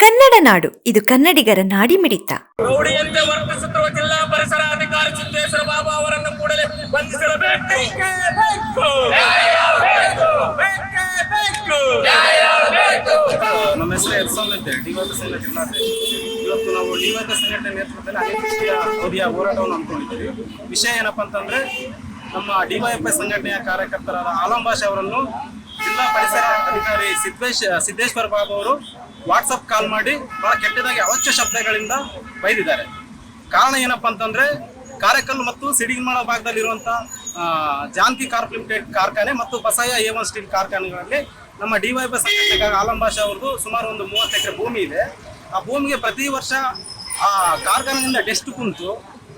ಕನ್ನಡ ನಾಡು ಇದು ಕನ್ನಡಿಗರ ನಾಡಿಮಿಡಿತ. ರೌಡಿಯಂತೆ ವರ್ತಿಸುತ್ತಿರುವ ಜಿಲ್ಲಾ ಪರಿಸರ ಅಧಿಕಾರಿ ಸಿದ್ದೇಶ್ವರ ಬಾಬು ಅವರನ್ನು ಕೂಡಲೇ ಬಂಧಿಸಿರಬೇಕು ಬೇಕೇ ಬೇಕು. ನಮ್ಮ ಹೆಸರು ಎರ್ಸೋನ್ ಅಂತ ಹೇಳಿ ಡಿವೈಕ ಸಂಘ ಜಿಲ್ಲಾಧ್ಯಕ್ಷ ಇವತ್ತು ನಾವು ಡಿವೈಕ ಸಂಘಟನೆ ನೇತೃತ್ವದಲ್ಲಿ ಅನಿರ್ದಿಷ್ಟ ಅವಧಿಯ ಹೋರಾಟವನ್ನು ಅಂದ್ಕೊಂಡಿದ್ದೀವಿ ವಿಷಯ ಏನಪ್ಪಾ ಅಂತಂದ್ರೆ ನಮ್ಮ ಡಿವೈಎಫ್ಐ ಸಂಘಟನೆಯ ಕಾರ್ಯಕರ್ತರಾದ ಆಲಂ ಭಾಷೆ ಅವರನ್ನು ಜಿಲ್ಲಾ ಪರಿಸರ ಅಧಿಕಾರಿ ಸಿದ್ದೇಶ್, ಸಿದ್ದೇಶ್ವರ ಬಾಬು ಅವರು ವಾಟ್ಸಪ್ ಕಾಲ್ ಮಾಡಿ ಬಹಳ ಕೆಟ್ಟದಾಗಿ ಅವಶ್ಯ ಶಬ್ದಗಳಿಂದ ಬೈದಿದ್ದಾರೆ. ಕಾರಣ ಏನಪ್ಪಾ ಅಂತಂದ್ರೆ ಕಾರ್ಯಕಲ್ ಮತ್ತು ಸಿಡಿಗಮಾಳ ಭಾಗದಲ್ಲಿ ಇರುವಂತ ಜಾನ್ಕಿ ಕಾರ್ಪ್ ಲಿಮಿಟೆಡ್ ಕಾರ್ಖಾನೆ ಮತ್ತು ಬಸಯ್ಯ ಎ ಒನ್ ಸ್ಟೀಲ್ ಕಾರ್ಖಾನೆಗಳಲ್ಲಿ ನಮ್ಮ ಡಿವೈಬಿ ಬಸ್ ಆಲಂ ಭಾಷಾ ಅವ್ರದ್ದು ಸುಮಾರು ಒಂದು ಮೂವತ್ತು ಎಕರೆ ಭೂಮಿ ಇದೆ. ಆ ಭೂಮಿಗೆ ಪ್ರತಿ ವರ್ಷ, ಆ ಕಾರ್ಖಾನೆಯಿಂದ ಡೆಸ್ಟ್ ಕುಂತು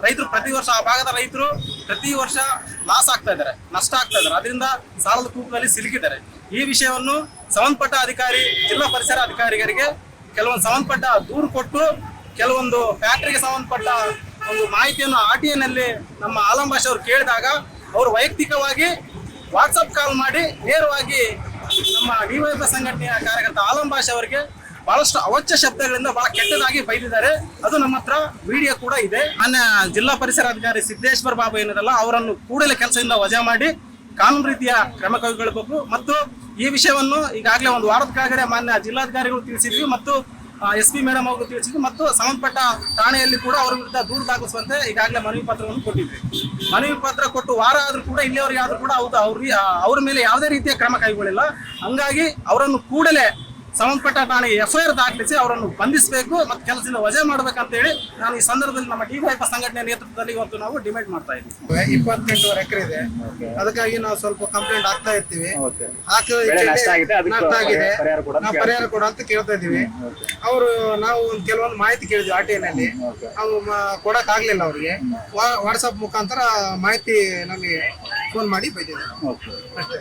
ರೈತರು ಪ್ರತಿ ವರ್ಷ ಆ ಭಾಗದ ರೈತರು ಪ್ರತಿ ವರ್ಷ ಲಾಸ್ ಆಗ್ತಾ ಇದ್ದಾರೆ, ನಷ್ಟ ಆಗ್ತಾ ಇದ್ದಾರೆ. ಅದರಿಂದ ಸಾಲದ ಕೂಪದಲ್ಲಿ ಸಿಲುಕಿದ್ದಾರೆ. ಈ ವಿಷಯವನ್ನು ಸಂಬಂಧಪಟ್ಟ ಅಧಿಕಾರಿ, ಜಿಲ್ಲಾ ಪರಿಸರ ಅಧಿಕಾರಿಗಳಿಗೆ ಕೆಲವೊಂದು ಸಂಬಂಧಪಟ್ಟ ದೂರು ಕೊಟ್ಟು ಕೆಲವೊಂದು ಫ್ಯಾಕ್ಟರಿಗೆ ಸಂಬಂಧಪಟ್ಟ ಒಂದು ಮಾಹಿತಿಯನ್ನು ಆರ್ ಟಿ ಎನಲ್ಲಿ ನಮ್ಮ ಆಲಂ ಭಾಷೆ ಅವರು ಕೇಳಿದಾಗ ಅವರು ವೈಯಕ್ತಿಕವಾಗಿ ವಾಟ್ಸಪ್ ಕಾಲ್ ಮಾಡಿ ನೇರವಾಗಿ ನಮ್ಮ ಡಿವೈಎಫ್ ಸಂಘಟನೆಯ ಕಾರ್ಯಕರ್ತ ಆಲಂ ಭಾಷೆ ಅವರಿಗೆ ಬಹಳಷ್ಟು ಅವಾಚ್ಯ ಶಬ್ದಗಳಿಂದ ಬಹಳ ಕೆಟ್ಟದಾಗಿ ಬೈದಿದ್ದಾರೆ. ಅದು ನಮ್ಮ ಹತ್ರ ವಿಡಿಯೋ ಕೂಡ ಇದೆ. ನನ್ನ ಜಿಲ್ಲಾ ಪರಿಸರ ಅಧಿಕಾರಿ ಸಿದ್ದೇಶ್ವರ ಬಾಬು ಏನಿರಲ್ಲ, ಅವರನ್ನು ಕೂಡಲೇ ಕೆಲಸದಿಂದ ವಜಾ ಮಾಡಿ ಕಾನೂನು ರೀತಿಯ ಕ್ರಮ ಕೈಗೊಳ್ಳಬೇಕು. ಮತ್ತು ಈ ವಿಷಯವನ್ನು ಈಗಾಗಲೇ ಒಂದು ವಾರದ ಮಾನ್ಯ ಜಿಲ್ಲಾಧಿಕಾರಿಗಳು ತಿಳಿಸಿದ್ವಿ ಮತ್ತು ಎಸ್ ಪಿ ಮೇಡಮ್ ಅವರು ತಿಳಿಸಿದ್ವಿ ಮತ್ತು ಸಂಬಂಧಪಟ್ಟ ಠಾಣೆಯಲ್ಲಿ ಕೂಡ ಅವರ ವಿರುದ್ಧ ದೂರು ದಾಖಲಿಸುವಂತೆ ಈಗಾಗಲೇ ಮನವಿ ಪತ್ರವನ್ನು ಕೊಟ್ಟಿದ್ವಿ. ಮನವಿ ಪತ್ರ ಕೊಟ್ಟು ವಾರ ಆದರೂ ಕೂಡ, ಇಲ್ಲಿಯವರೆಗೆ ಆದರೂ ಕೂಡ ಅವ್ರು ಅವ್ರ ಅವ್ರ ಮೇಲೆ ಯಾವುದೇ ರೀತಿಯ ಕ್ರಮ ಕೈಗೊಳ್ಳಿಲ್ಲ. ಹಂಗಾಗಿ ಅವರನ್ನು ಕೂಡಲೇ ಸಂಬಂಧಪಟ್ಟ ಠಾಣೆಗೆ ಎಫ್ಐಆರ್ ದಾಖಲಿಸಿ ಅವರನ್ನು ಬಂಧಿಸಬೇಕು ಮತ್ತು ಕೆಲಸದಿಂದ ವಜಾ ಮಾಡಬೇಕಂತ ಹೇಳಿ ನಾನು ಈ ಸಂದರ್ಭದಲ್ಲಿ ನಮ್ಮ ಡಿವೈಎಫ್ ಸಂಘಟನೆ ನೇತೃತ್ವದಲ್ಲಿ ಇವತ್ತು ನಾವು ಡಿಮ್ಯಾಂಡ್ ಮಾಡ್ತಾ ಇದ್ದೀವಿ. ಇಪ್ಪತ್ತೆಂಟೂವರೆ ಎಕರೆ ಇದೆ. ಅದಕ್ಕಾಗಿ ನಾವು ಸ್ವಲ್ಪ ಕಂಪ್ಲೇಂಟ್ ಆಗ್ತಾ ಇರ್ತೀವಿ. ಪರಿಹಾರ ಕೊಡ ಅಂತ ನಾವು ಪರಿಹಾರ ಕೊಡು ಅಂತ ಕೇಳ್ತಾ ಇದ್ದೀವಿ. ಅವರು ನಾವು ಒಂದು ಕೆಲವೊಂದು ಮಾಹಿತಿ ಕೇಳಿದ್ವಿ ಆರ್ ಟಿ ನಲ್ಲಿ ಅವು ಕೊಡಕ್ ಆಗ್ಲಿಲ್ಲ ಅವ್ರಿಗೆ. ವಾಟ್ಸಪ್ ಮುಖಾಂತರ ಮಾಹಿತಿ ನಮಗೆ ಫೋನ್ ಮಾಡಿ ಬೈದಿದ್ದಾರೆ. ಅಷ್ಟೇ.